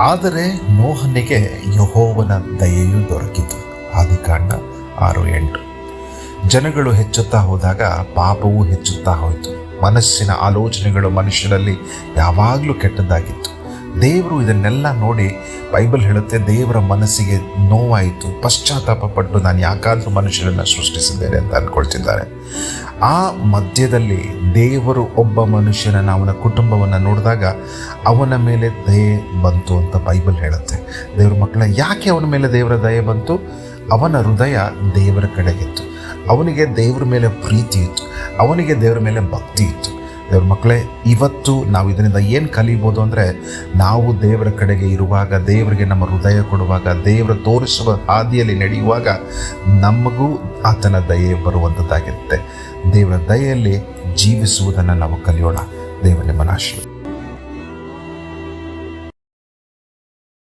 ಆದರೆ ನೋಹನಿಗೆ ಯಹೋವನ ದಯೆಯು ದೊರಕಿತು. ಆದಿಕಾಂಡ ಆರು ಎಂಟು. ಜನಗಳು ಹೆಚ್ಚುತ್ತಾ ಹೋದಾಗ ಪಾಪವೂ ಹೆಚ್ಚುತ್ತಾ ಹೋಯಿತು. ಮನಸ್ಸಿನ ಆಲೋಚನೆಗಳು ಮನುಷ್ಯರಲ್ಲಿ ಯಾವಾಗಲೂ ಕೆಟ್ಟದ್ದಾಗಿತ್ತು. ದೇವರು ಇದನ್ನೆಲ್ಲ ನೋಡಿ ಬೈಬಲ್ ಹೇಳುತ್ತೆ, ದೇವರ ಮನಸ್ಸಿಗೆ ನೋವಾಯಿತು, ಪಶ್ಚಾತ್ತಾಪ ಪಟ್ಟು ನಾನು ಯಾಕಾದರೂ ಮನುಷ್ಯರನ್ನು ಸೃಷ್ಟಿಸಿದ್ದೇನೆ ಅಂತ ಅಂದ್ಕೊಳ್ತಿದ್ದಾರೆ ಆ ಮಧ್ಯದಲ್ಲಿ ದೇವರು ಒಬ್ಬ ಮನುಷ್ಯನನ್ನು ಅವನ ಕುಟುಂಬವನ್ನು ನೋಡಿದಾಗ ಅವನ ಮೇಲೆ ದಯೆ ಬಂತು ಅಂತ ಬೈಬಲ್ ಹೇಳುತ್ತೆ. ದೇವ್ರ ಮಕ್ಕಳ, ಯಾಕೆ ಅವನ ಮೇಲೆ ದೇವರ ದಯೆ ಬಂತು? ಅವನ ಹೃದಯ ದೇವರ ಕಡೆಗಿತ್ತು. ಅವನಿಗೆ ದೇವರ ಮೇಲೆ ಪ್ರೀತಿ ಇತ್ತು. ಅವನಿಗೆ ದೇವರ ಮೇಲೆ ಭಕ್ತಿ ಇತ್ತು. ದೇವ್ರ ಮಕ್ಕಳೇ, ಇವತ್ತು ನಾವು ಇದರಿಂದ ಏನು ಕಲಿಬೋದು ಅಂದರೆ ನಾವು ದೇವರ ಕಡೆಗೆ ಇರುವಾಗ, ದೇವರಿಗೆ ನಮ್ಮ ಹೃದಯ ಕೊಡುವಾಗ, ದೇವರ ತೋರಿಸುವ ಹಾದಿಯಲ್ಲಿ ನಡೆಯುವಾಗ ನಮಗೂ ಆತನ ದಯೆ ಬರುವಂಥದ್ದಾಗಿರುತ್ತೆ ದೇವರ ದಯೆಯಲ್ಲಿ ಜೀವಿಸುವುದನ್ನು ನಾವು ಕಲಿಯೋಣ. ದೇವರ ಆಶೀರ್ವಾದ